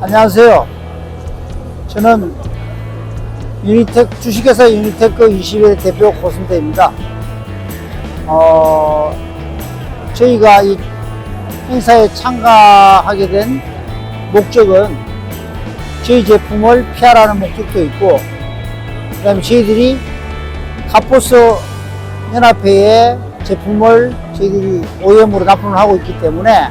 안녕하세요. 저는 유니텍 주식회사 유니테크 21 대표 고순대입니다. 어, 저희가 이 행사에 참가하게 된 목적은 저희 제품을 PR하는 목적도 있고, 그 다음에 저희들이 카포스 연합회에 제품을 저희들이 OEM으로 납품을 하고 있기 때문에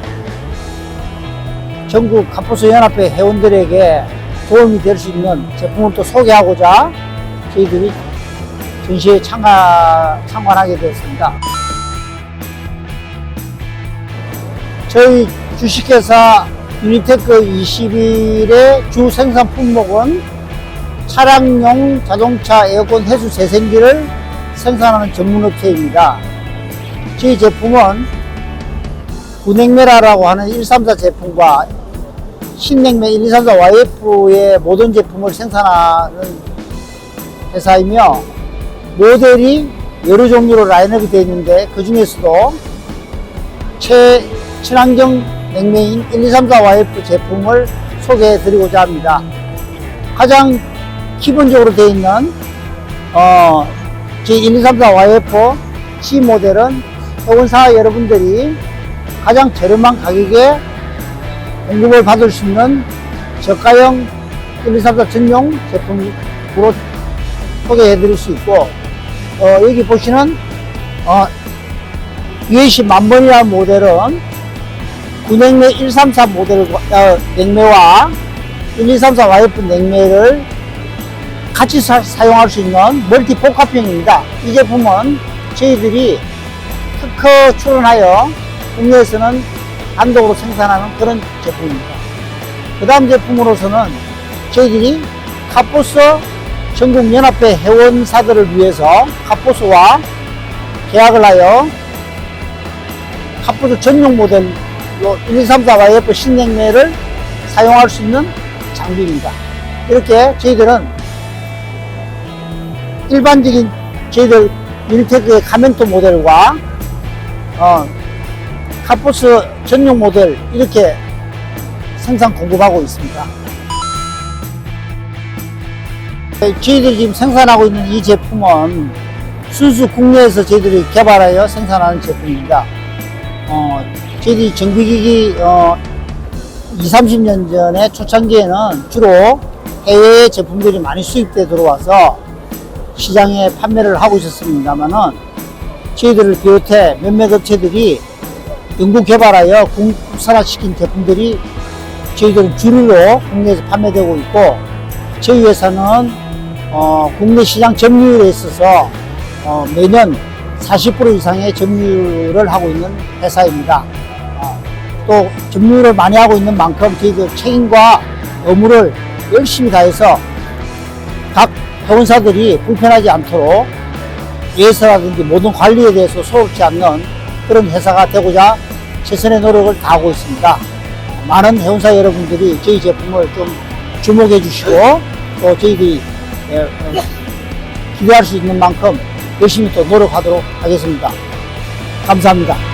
전국 카포스 연합회 회원들에게 도움이 될 수 있는 제품을 또 소개하고자 저희들이 전시에 참가, 참관하게 되었습니다. 저희 주식회사 유니테크 21의 주 생산 품목은 차량용 자동차 에어컨 해수 재생기를 생산하는 전문 업체입니다. 저희 제품은 구냉메라라고 하는 134 제품과 신냉매 1234 YF의 모든 제품을 생산하는 회사이며 모델이 여러 종류로 라인업이 되어 있는데 그 중에서도 최 친환경 냉매인 1234 YF 제품을 소개해 드리고자 합니다. 가장 기본적으로 되어 있는 어, 제1234 YF C 모델은 회원사 여러분들이 가장 저렴한 가격에 공급을 받을 수 있는 저가형 1234 전용 제품으로 소개해 드릴 수 있고 어, 여기 보시는 어, UAC 만번이라는 모델은 구냉매 134 모델 어, 냉매와 1234 YF 냉매를 같이 사, 용할수 있는 멀티 복합형입니다. 이 제품은 저희들이 특허 출원하여 국내에서는 단독으로 생산하는 그런 제품입니다. 그 다음 제품으로서는 저희들이 카포스 전국연합회 회원사들을 위해서 카포스와 계약을 하여 카포스 전용 모델로 1234 YF 신냉매를 사용할 수 있는 장비입니다. 이렇게 저희들은 일반적인 저희들 유니테크의 가멘토 모델과 어, 카포스 전용 모델 이렇게 생산 공급하고 있습니다. 저희들이 지금 생산하고 있는 이 제품은 순수 국내에서 저희들이 개발하여 생산하는 제품입니다. 어, 저희들이 정비기기 어, 20, 30년 전에 초창기에는 주로 해외 제품들이 많이 수입돼 들어와서 시장에 판매를 하고 있었습니다만은 저희들을 비롯해 몇몇 업체들이 연구 개발하여 국산화시킨 제품들이 저희들은 주류로 국내에서 판매되고 있고 저희 회사는 어, 국내 시장 점유율에 있어서 어, 매년 40% 이상의 점유율을 하고 있는 회사입니다. 어, 또 점유율을 많이 하고 있는 만큼 저희들 책임과 업무를 열심히 다해서 각 회원사들이 불편하지 않도록 예서라든지 모든 관리에 대해서 소홀치 않는 그런 회사가 되고자 최선의 노력을 다하고 있습니다. 많은 회원사 여러분들이 저희 제품을 좀 주목해 주시고 또 저희들이 예, 어, 기대할 수 있는 만큼 열심히 또 노력하도록 하겠습니다. 감사합니다.